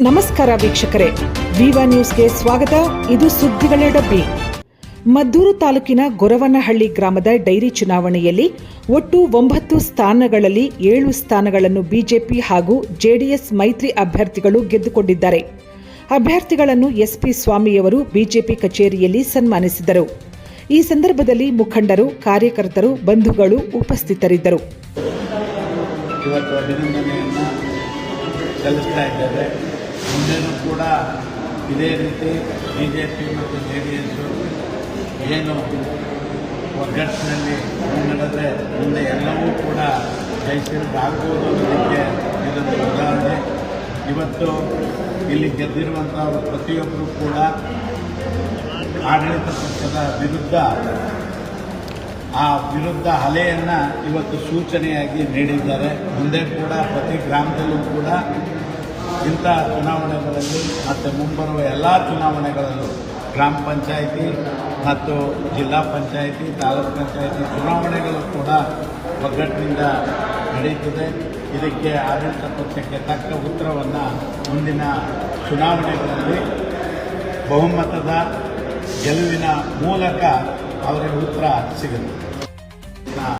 ನಮಸ್ಕಾರ ವೀಕ್ಷಕರೇ. ವಿವಾ ನ್ಯೂಸ್ಗೆ ಸ್ವಾಗತ. ಇದು ಸುದ್ದಿಗಳ ಡಬ್ಬಿ. ಮದ್ದೂರು ತಾಲೂಕಿನ ಗೊರವನಹಳ್ಳಿ ಗ್ರಾಮದ ಡೈರಿ ಚುನಾವಣೆಯಲ್ಲಿ ಒಟ್ಟು ಒಂಬತ್ತು ಸ್ಥಾನಗಳಲ್ಲಿ ಏಳು ಸ್ಥಾನಗಳನ್ನು ಬಿಜೆಪಿ ಹಾಗೂ ಜೆಡಿಎಸ್ ಮೈತ್ರಿ ಅಭ್ಯರ್ಥಿಗಳು ಗೆದ್ದುಕೊಂಡಿದ್ದಾರೆ. ಅಭ್ಯರ್ಥಿಗಳನ್ನು ಎಸ್ಪಿ ಸ್ವಾಮಿಯವರು ಬಿಜೆಪಿ ಕಚೇರಿಯಲ್ಲಿ ಸನ್ಮಾನಿಸಿದರು. ಈ ಸಂದರ್ಭದಲ್ಲಿ ಮುಖಂಡರು, ಕಾರ್ಯಕರ್ತರು, ಬಂಧುಗಳು ಉಪಸ್ಥಿತರಿದ್ದರು. ಸಲ್ಲಿಸ್ತಾ ಇದ್ದೇವೆ. ಮುಂದೆನೂ ಕೂಡ ಇದೇ ರೀತಿ ಬಿ ಜೆ ಪಿ ಮತ್ತು ಜೆ ಡಿ ಎಸ್ ಏನು ಒಗ್ಗಟ್ಟಿನಲ್ಲಿ ಮುನ್ನಡೆದ್ರೆ ಮುಂದೆ ಎಲ್ಲವೂ ಕೂಡ ಜಯಶೀಲರಾಗ್ಬೋದು ಅನ್ನೋದಕ್ಕೆ ಇದೊಂದು ಉದಾಹರಣೆ. ಇವತ್ತು ಇಲ್ಲಿ ಗೆದ್ದಿರುವಂಥವರು ಪ್ರತಿಯೊಬ್ಬರೂ ಕೂಡ ಆಡಳಿತ ಪಕ್ಷದ ವಿರುದ್ಧ ಆ ವಿರುದ್ಧ ಅಲೆಯನ್ನು ಇವತ್ತು ಸೂಚನೆಯಾಗಿ ನೀಡಿದ್ದಾರೆ. ಮುಂದೆ ಕೂಡ ಪ್ರತಿ ಗ್ರಾಮದಲ್ಲೂ ಕೂಡ ಇಂಥ ಚುನಾವಣೆಗಳಲ್ಲಿ ಮತ್ತು ಮುಂಬರುವ ಎಲ್ಲ ಚುನಾವಣೆಗಳಲ್ಲೂ ಗ್ರಾಮ ಪಂಚಾಯಿತಿ ಮತ್ತು ಜಿಲ್ಲಾ ಪಂಚಾಯಿತಿ, ತಾಲೂಕು ಪಂಚಾಯಿತಿ ಚುನಾವಣೆಗಳು ಕೂಡ ಒಗ್ಗಟ್ಟಿನಿಂದ ನಡೆಯುತ್ತದೆ. ಇದಕ್ಕೆ ಆಡಳಿತ ಪಕ್ಷಕ್ಕೆ ತಕ್ಕ ಉತ್ತರವನ್ನು ಮುಂದಿನ ಚುನಾವಣೆಗಳಲ್ಲಿ ಬಹುಮತದ ಗೆಲುವಿನ ಮೂಲಕ ಅವರಿಗೆ ಉತ್ತರ ಸಿಗುತ್ತೆ.